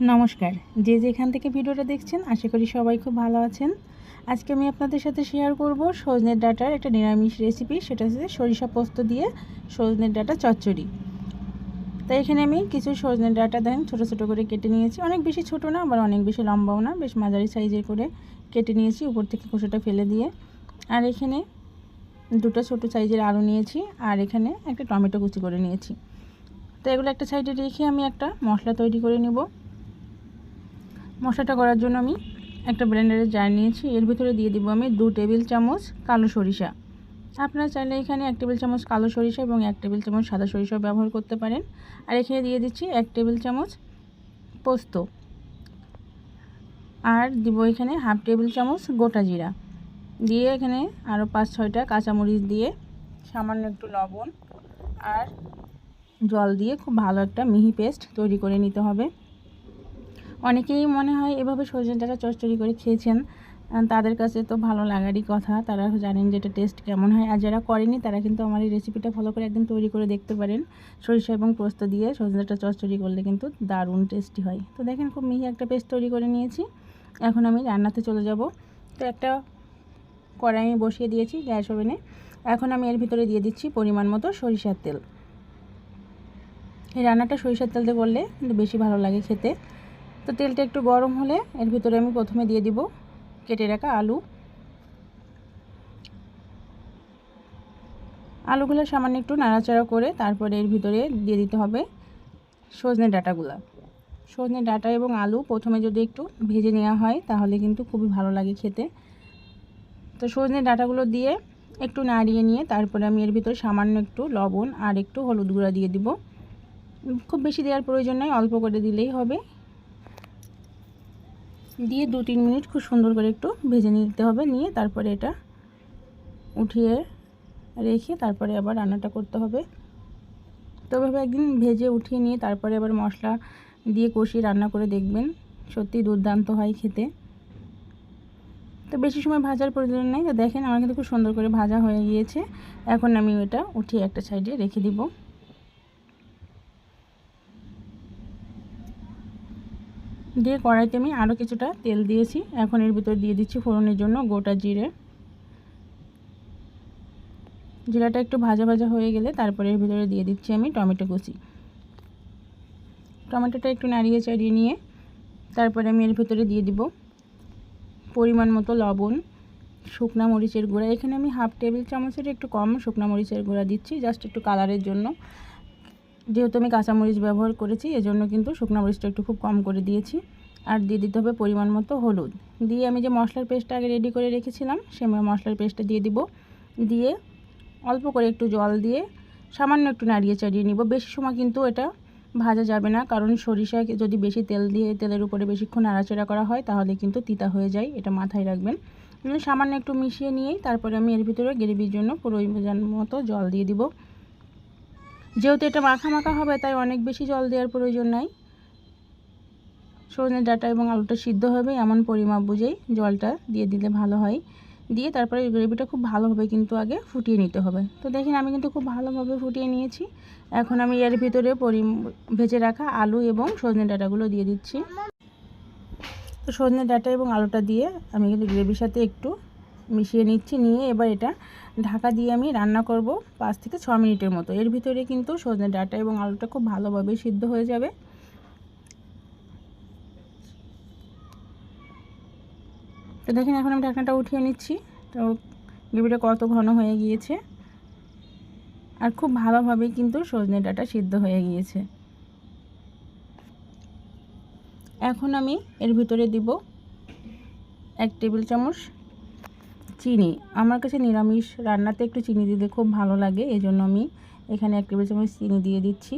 নমস্কার। যে যেখান থেকে ভিডিওটা দেখছেন, আশা করি সবাই খুব ভালো আছেন। আজকে আমি আপনাদের সাথে শেয়ার করব সজনের ডাটার একটা নিরামিষ রেসিপি সেটা হচ্ছে সরিষা পোস্ত দিয়ে সজনের ডাটা চচ্চড়ি। তাই এখানে আমি কিছু সজনের ডাটা দেন, ছোটো ছোটো করে কেটে নিয়েছি। অনেক বেশি ছোট না, আবার অনেক বেশি লম্বাও না, বেশ মাঝারি সাইজের করে কেটে নিয়েছি, উপর থেকে খোসাটা ফেলে দিয়ে। আর এখানে দুটো ছোটো সাইজের আলু নিয়েছি, আর এখানে একটা টমেটো কুচি করে নিয়েছি। তো এগুলো একটা সাইডে রেখে আমি একটা মশলা তৈরি করে নেব। মশলাটা করার জন্য আমি একটা ব্লেন্ডারের জার নিয়েছি। এর ভিতরে দিয়ে দিব আমি দু টেবিল চামচ কালো সরিষা। আপনারা চাইলে এখানে এক টেবিল চামচ কালো সরিষা এবং এক টেবিল চামচ সাদা সরিষা ব্যবহার করতে পারেন। আর এখানে দিয়ে দিচ্ছি এক টেবিল চামচ পোস্ত। আর দিব এখানে হাফ টেবিল চামচ গোটা জিরা। দিয়ে এখানে আরও পাঁচ ছয়টা কাঁচামরিচ দিয়ে সামান্য একটু লবণ আর জল দিয়ে খুব ভালো একটা মিহি পেস্ট তৈরি করে নিতে হবে। অনেকেই মনে হয় এভাবে সজনে ডাটা চচ্চড়ি করে খেয়েছেন। তাদের কাছে তো ভালো লাগারই কথা। তারা জানেন যে এটা টেস্ট কেমন হয়। আর যারা করেনি, তারা কিন্তু আমার এই রেসিপিটা ফলো করে একদিন তৈরি করে দেখতে পারেন। সরিষা এবং পোস্ত দিয়ে সজনে ডাটা চচ্চড়ি করলে কিন্তু দারুণ টেস্টি হয়। তো দেখেন খুব মিহি একটা পেস্ট তৈরি করে নিয়েছি। এখন আমি রান্নাতে চলে যাব। তো একটা কড়াই আমি বসিয়ে দিয়েছি গ্যাস ওভেনে। এখন আমি এর ভিতরে দিয়ে দিচ্ছি পরিমাণ মতো সরিষার তেল। এই রান্নাটা সরিষার তেল দিয়ে করলে বেশি ভালো লাগে খেতে। তো তেলটা একটু গরম হলে এর ভিতরে আমি প্রথমে দিয়ে দিব কেটে রাখা আলু। আলুগুলো সামান্য একটু নাড়াচাড়া করে তারপরে এর ভিতরে দিয়ে দিতে হবে সজনে ডাটাগুলো। সজনে ডাটা এবং আলু প্রথমে যদি একটু ভেজে নেওয়া হয় তাহলে কিন্তু খুবই ভালো লাগে খেতে। তো সজনে ডাটাগুলো দিয়ে একটু নাড়িয়ে নিয়ে তারপরে আমি এর ভিতরে সামান্য একটু লবণ আর একটু হলুদ গুঁড়া দিয়ে দিব। খুব বেশি দেওয়ার প্রয়োজন নয় অল্প করে দিলেই হবে। দিয়ে দু তিন মিনিট খুব সুন্দর করে একটু ভেজে নিতে হবে, নিয়ে তারপরে এটা উঠিয়ে রেখে তারপরে আবার রান্নাটা করতে হবে। তো এভাবে একদিন ভেজে উঠিয়ে নিয়ে তারপরে আবার মশলা দিয়ে কষিয়ে রান্না করে দেখবেন সত্যি দুর্দান্ত হয় খেতে। তো বেশি সময় ভাজার প্রয়োজন নেই। তো দেখেন আমার কিন্তু খুব সুন্দর করে ভাজা হয়ে গিয়েছে। এখন আমি ওটা উঠিয়ে একটা সাইডে রেখে দিব। দিয়ে কড়াইতে আমি আরও কিছুটা তেল দিয়েছি। এখন এর ভিতরে দিয়ে দিচ্ছি ফোড়নের জন্য গোটা জিরে। জিরাটা একটু ভাজা ভাজা হয়ে গেলে তারপরে এর ভিতরে দিয়ে দিচ্ছি আমি টমেটো কুচি। টমেটোটা একটু নাড়িয়ে চাড়িয়ে নিয়ে তারপরে আমি এর ভিতরে দিয়ে দিব পরিমাণ মতো লবণ, শুকনা মরিচের গুঁড়া। এখানে আমি হাফ টেবিল চামচের একটু কম শুকনা মরিচের গুঁড়া দিচ্ছি, জাস্ট একটু কালারের জন্য। যেহেতু আমি কাঁচামরিচ ব্যবহার করেছি, এজন্য কিন্তু শুকনো মরিচটা একটু খুব কম করে দিয়েছি। আর দিয়ে দিতে হবে পরিমাণ মতো হলুদ। দিয়ে আমি যে মশলার পেস্টটা আগে রেডি করে রেখেছিলাম, সে মশলার পেস্টটা দিয়ে দিব। দিয়ে অল্প করে একটু জল দিয়ে সামান্য একটু নাড়িয়ে চাড়িয়ে নিব। বেশি সময় কিন্তু এটা ভাজা যাবে না, কারণ সরিষা যদি বেশি তেল দিয়ে তেলের উপরে বেশিক্ষণ নাড়াচাড়া করা হয়, তাহলে কিন্তু তিতা হয়ে যায়, এটা মাথায় রাখবেন। সামান্য একটু মিশিয়ে নিয়েই তারপরে আমি এর ভিতরে গ্রেভির জন্য পুরো মতো জল দিয়ে দিব। যেহেতু এটা মাখা মাখা হবে, তাই অনেক বেশি জল দেওয়ার প্রয়োজন নাই। সজনে ডাটা এবং আলুটা সিদ্ধ হবে, এমন পরিমাপ বুঝেই জলটা দিয়ে দিলে ভালো হয়। দিয়ে তারপরে গ্রেভিটা খুব ভালোভাবে কিন্তু আগে ফুটিয়ে নিতে হবে। তো দেখেন, আমি কিন্তু খুব ভালোভাবে ফুটিয়ে নিয়েছি। এখন আমি এর ভিতরে পরি ভেজে রাখা আলু এবং সজনে ডাটাগুলো দিয়ে দিচ্ছি। তো সজনে ডাটা এবং আলুটা দিয়ে আমি কিন্তু গ্রেভির সাথে একটু মিশিয়ে নিচ্ছি, নিয়ে এবার এটা ঢাকা দিয়ে আমি রান্না করব পাঁচ থেকে ছ মিনিটের মতো। এর ভিতরে কিন্তু সজনে ডাটা এবং আলুটা খুব ভালোভাবে সিদ্ধ হয়ে যাবে। তো দেখেন এখন আমি ঢাকনাটা উঠিয়ে নিচ্ছি। তো গ্রেভিটা কত ঘন হয়ে গিয়েছে। আর খুব ভালোভাবে কিন্তু সজনে ডাটা সিদ্ধ হয়ে গিয়েছে। এখন আমি এর ভিতরে দিব এক টেবিল চামচ চিনি। আমার কাছে নিরামিষ রান্নাতে একটু চিনি দিতে খুব ভালো লাগে এই জন্য আমি এখানে এক টেবিল চামচ চিনি দিয়ে দিচ্ছি।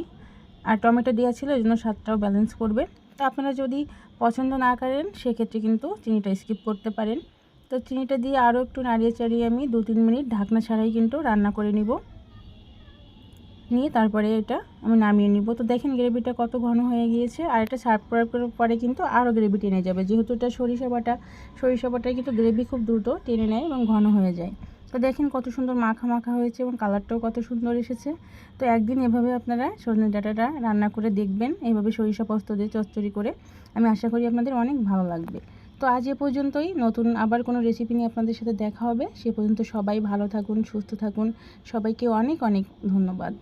আর টমেটো দেওয়া ছিল এই জন্য স্বাদটাও ব্যালেন্স করবে। তো আপনারা যদি পছন্দ না করেন, সেক্ষেত্রে কিন্তু চিনিটা স্কিপ করতে পারেন। তো চিনিটা দিয়ে আরও একটু নাড়িয়ে চাড়িয়ে আমি দু তিন মিনিট ঢাকনা ছাড়াই কিন্তু রান্না করে নিব। নিয়ে তারপরে এটা আমি নামিয়ে নিব। তো দেখেন গ্রেভিটা কত ঘন হয়ে গিয়েছে। আর এটা সার্ভ করার পরে কিন্তু আরও গ্রেভি টেনে যাবে। যেহেতু এটা সরিষা বাটা, সরিষা বাটায় কিন্তু গ্রেভি খুব দ্রুত টেনে নেয় এবং ঘন হয়ে যায়। তো দেখেন কত সুন্দর মাখা মাখা হয়েছে এবং কালারটাও কত সুন্দর এসেছে। তো একদিন এভাবে আপনারা সজনে ডাটাটা রান্না করে দেখবেন। এইভাবে সরিষা পোস্ত দিয়ে চচ্চড়ি করে। আমি আশা করি আপনাদের অনেক ভালো লাগবে। তো আজ এ পর্যন্তই। নতুন আবার কোনো রেসিপি নিয়ে আপনাদের সাথে দেখা হবে। সে পর্যন্ত সবাই ভালো থাকুন, সুস্থ থাকুন। সবাইকে অনেক অনেক ধন্যবাদ।